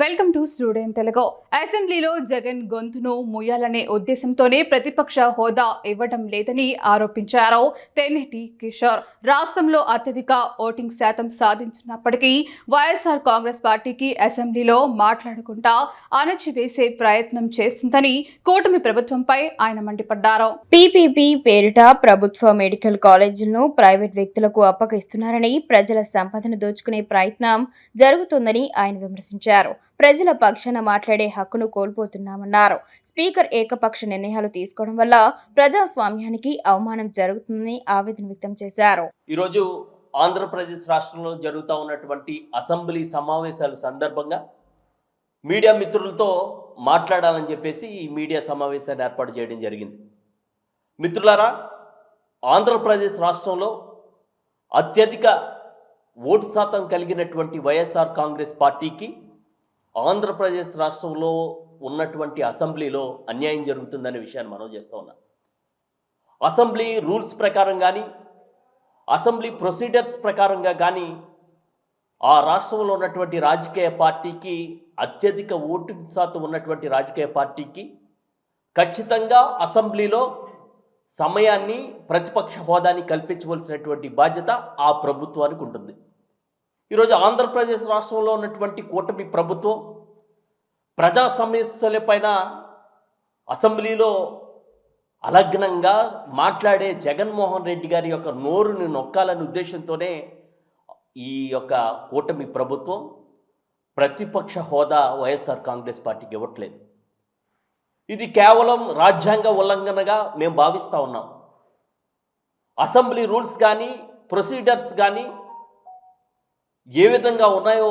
Welcome to student Telugu అసెంబ్లీలో జగన్ గొంతును ముయ్యాలనే ఉద్దేశంతోనే ప్రతిపక్ష హోదా ఇవ్వడం లేదని ఆరోపించారు తెన్నేటి కిషోర్. రాష్ట్రంలో అత్యధిక ఓటింగ్ శాతం సాధించినప్పటికీ వైఎస్ఆర్ కాంగ్రెస్ పార్టీకి అసెంబ్లీలో మాట్లాడకుండా అణచివేసే ప్రయత్నం చేస్తుందని కూటమి ప్రభుత్వంపై ఆయన మండిపడ్డారు. పీపీపీ పేరిట ప్రభుత్వ మెడికల్ కాలేజీలను ప్రైవేట్ వ్యక్తులకు అప్పగిస్తున్నారని ప్రజల సంపదను దోచుకునే ప్రయత్నం జరుగుతుందని ఆయన విమర్శించారు. ప్రజల పక్షాన మాట్లాడే హక్కును కోల్పోతున్నామన్నారు. స్పీకర్ ఏకపక్ష నిర్ణయాలు తీసుకోవడం వల్ల ప్రజాస్వామ్యానికి అవమానం జరుగుతుందని ఆవేదన వ్యక్తం చేశారు. ఈరోజు ఆంధ్రప్రదేశ్ రాష్ట్రంలో జరుగుతూ ఉన్నటువంటి అసెంబ్లీ సమావేశాల సందర్భంగా మీడియా మిత్రులతో మాట్లాడాలని చెప్పేసి ఈ మీడియా సమావేశాన్ని ఏర్పాటు చేయడం జరిగింది. మిత్రులారా ఆంధ్రప్రదేశ్ రాష్ట్రంలో అత్యధిక ఓటు శాతం కలిగినటువంటి వైఎస్ఆర్ కాంగ్రెస్ పార్టీకి ఆంధ్రప్రదేశ్ రాష్ట్రంలో ఉన్నటువంటి అసెంబ్లీలో అన్యాయం జరుగుతుందనే విషయాన్ని మనం చేస్తూ ఉన్నాం. అసెంబ్లీ రూల్స్ ప్రకారం కానీ అసెంబ్లీ ప్రొసీడర్స్ ప్రకారంగా కానీ ఆ రాష్ట్రంలో ఉన్నటువంటి రాజకీయ పార్టీకి అత్యధిక ఓటింగ్ శాతం ఉన్నటువంటి రాజకీయ పార్టీకి ఖచ్చితంగా అసెంబ్లీలో సమయాన్ని ప్రతిపక్ష హోదాని కల్పించవలసినటువంటి బాధ్యత ఆ ప్రభుత్వానికి ఉంటుంది. ఈరోజు ఆంధ్రప్రదేశ్ రాష్ట్రంలో ఉన్నటువంటి కూటమి ప్రభుత్వం ప్రజా సమస్యలపైన అసెంబ్లీలో అలగ్నంగా మాట్లాడే జగన్మోహన్ రెడ్డి గారి యొక్క నోరుని నొక్కాలనే ఉద్దేశంతోనే ఈ యొక్క కూటమి ప్రభుత్వం ప్రతిపక్ష హోదా వైఎస్ఆర్ కాంగ్రెస్ పార్టీకి ఇవ్వట్లేదు. ఇది కేవలం రాజ్యాంగ ఉల్లంఘనగా మేము భావిస్తూ ఉన్నాం. అసెంబ్లీ రూల్స్ కానీ ప్రొసీడర్స్ కానీ ఏ విధంగా ఉన్నాయో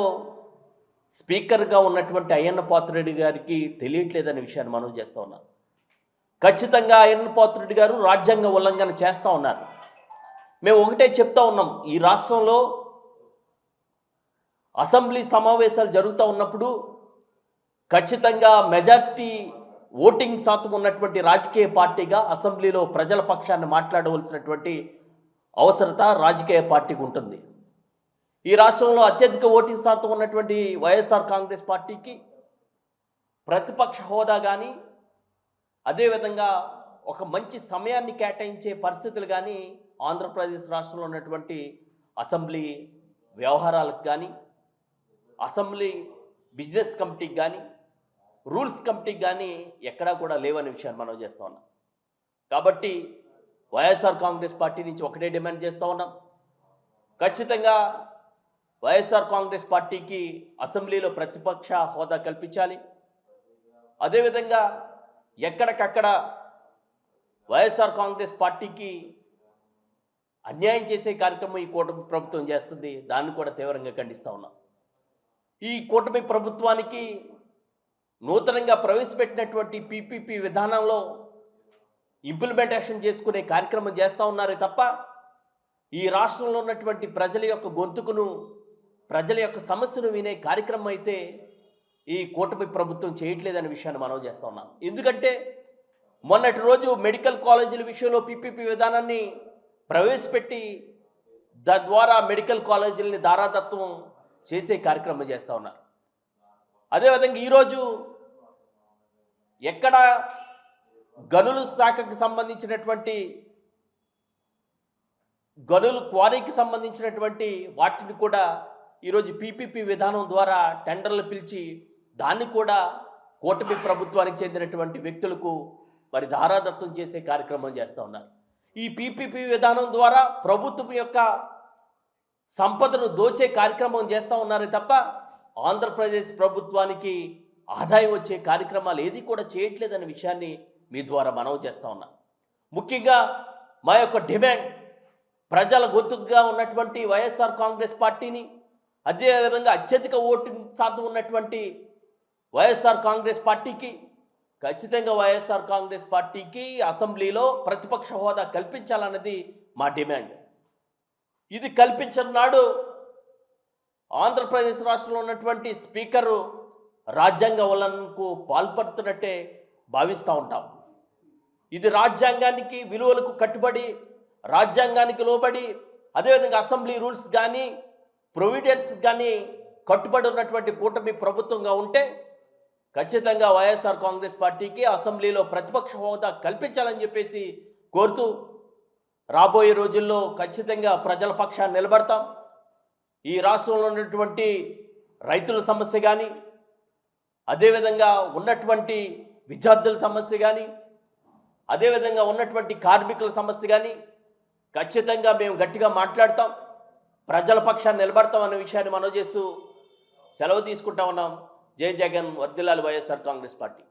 స్పీకర్గా ఉన్నటువంటి అయ్యన్న పాత్రుడి గారికి తెలియట్లేదనే విషయాన్ని మనం చేస్తూ ఉన్నాం. ఖచ్చితంగా అయ్యన్న పాత్రుడి గారు రాజ్యాంగ ఉల్లంఘన చేస్తూ ఉన్నారు. మేము ఒకటే చెప్తా ఉన్నాం ఈ రాష్ట్రంలో అసెంబ్లీ సమావేశాలు జరుగుతూ ఉన్నప్పుడు ఖచ్చితంగా మెజార్టీ ఓటింగ్ శాతం ఉన్నటువంటి రాజకీయ పార్టీగా అసెంబ్లీలో ప్రజల పక్షాన్ని మాట్లాడవలసినటువంటి అవసరత రాజకీయ పార్టీకి ఉంటుంది. ఈ రాష్ట్రంలో అత్యధిక ఓటింగ్ శాతం ఉన్నటువంటి వైఎస్ఆర్ కాంగ్రెస్ పార్టీకి ప్రతిపక్ష హోదా కానీ అదేవిధంగా ఒక మంచి సమయాన్ని కేటాయించే పరిస్థితులు కానీ ఆంధ్రప్రదేశ్ రాష్ట్రంలో ఉన్నటువంటి అసెంబ్లీ వ్యవహారాలకు కానీ అసెంబ్లీ బిజినెస్ కమిటీకి కానీ రూల్స్ కమిటీకి కానీ ఎక్కడా కూడా లేవనే విషయాన్ని మనం చేస్తూ ఉన్నాం. కాబట్టి వైఎస్ఆర్ కాంగ్రెస్ పార్టీ నుంచి ఒకటే డిమాండ్ చేస్తూ ఉన్నాం. ఖచ్చితంగా వైఎస్ఆర్ కాంగ్రెస్ పార్టీకి అసెంబ్లీలో ప్రతిపక్ష హోదా కల్పించాలి. అదేవిధంగా ఎక్కడికక్కడ వైఎస్ఆర్ కాంగ్రెస్ పార్టీకి అన్యాయం చేసే కార్యక్రమం ఈ కూటమి ప్రభుత్వం చేస్తుంది. దాన్ని కూడా తీవ్రంగా ఖండిస్తూ ఉన్నాం. ఈ కూటమి ప్రభుత్వానికి నూతనంగా ప్రవేశపెట్టినటువంటి పీపీపీ విధానంలో ఇంప్లిమెంటేషన్ చేసుకునే కార్యక్రమం చేస్తూ ఉన్నారే తప్ప ఈ రాష్ట్రంలో ఉన్నటువంటి ప్రజల యొక్క గొంతుకును ప్రజల యొక్క సమస్యను వినే కార్యక్రమం అయితే ఈ కూటమి ప్రభుత్వం చేయట్లేదనే విషయాన్ని మనం చేస్తూ ఉన్నాం. ఎందుకంటే మొన్నటి రోజు మెడికల్ కాలేజీల విషయంలో పీపీపీ విధానాన్ని ప్రవేశపెట్టి తద్వారా మెడికల్ కాలేజీలని దారాదత్వం చేసే కార్యక్రమం చేస్తూ ఉన్నారు. అదేవిధంగా ఈరోజు ఎక్కడ గనుల శాఖకు సంబంధించినటువంటి గనులు క్వారీకి సంబంధించినటువంటి వాటిని కూడా ఈరోజు పీపీపీ విధానం ద్వారా టెండర్లు పిలిచి దాన్ని కూడా కూటమి ప్రభుత్వానికి చెందినటువంటి వ్యక్తులకు మరి ధారాదత్తం చేసే కార్యక్రమం చేస్తూ ఉన్నారు. ఈ పీపీపీ విధానం ద్వారా ప్రభుత్వం యొక్క సంపదను దోచే కార్యక్రమం చేస్తూ ఉన్నారే తప్ప ఆంధ్రప్రదేశ్ ప్రభుత్వానికి ఆదాయం వచ్చే కార్యక్రమాలు ఏది కూడా చేయట్లేదనే విషయాన్ని మీ ద్వారా మనవి చేస్తూ ఉన్నా. ముఖ్యంగా మా యొక్క డిమాండ్ ప్రజల గొంతుగా ఉన్నటువంటి వైఎస్ఆర్ కాంగ్రెస్ పార్టీని అదేవిధంగా అత్యధిక ఓటింగ్ శాతం ఉన్నటువంటి వైఎస్ఆర్ కాంగ్రెస్ పార్టీకి ఖచ్చితంగా వైఎస్ఆర్ కాంగ్రెస్ పార్టీకి అసెంబ్లీలో ప్రతిపక్ష హోదా కల్పించాలన్నది మా డిమాండ్. ఇది కల్పించిన నాడు ఆంధ్రప్రదేశ్ రాష్ట్రంలో ఉన్నటువంటి స్పీకరు రాజ్యాంగ వలనకు పాల్పడుతున్నట్టే భావిస్తూ ఉంటాం. ఇది రాజ్యాంగానికి విలువలకు కట్టుబడి రాజ్యాంగానికి లోబడి అదేవిధంగా అసెంబ్లీ రూల్స్ కానీ ప్రొవిడెన్స్ కానీ కట్టుబడి ఉన్నటువంటి కూటమి ప్రభుత్వంగా ఉంటే ఖచ్చితంగా వైఎస్ఆర్ కాంగ్రెస్ పార్టీకి అసెంబ్లీలో ప్రతిపక్ష హోదా కల్పించాలని చెప్పేసి కోరుతూ రాబోయే రోజుల్లో ఖచ్చితంగా ప్రజల పక్షాన్ని నిలబడతాం. ఈ రాష్ట్రంలో ఉన్నటువంటి రైతుల సమస్య కానీ అదేవిధంగా ఉన్నటువంటి విద్యార్థుల సమస్య కానీ అదేవిధంగా ఉన్నటువంటి కార్మికుల సమస్య కానీ ఖచ్చితంగా మేము గట్టిగా మాట్లాడతాం. ప్రజల పక్షాన్ని నిలబడతాం అనే విషయాన్ని మనం చేస్తూ సెలవు తీసుకుంటా ఉన్నాం. జై జగన్ వర్దిలాలి వైఎస్ఆర్ కాంగ్రెస్ పార్టీ.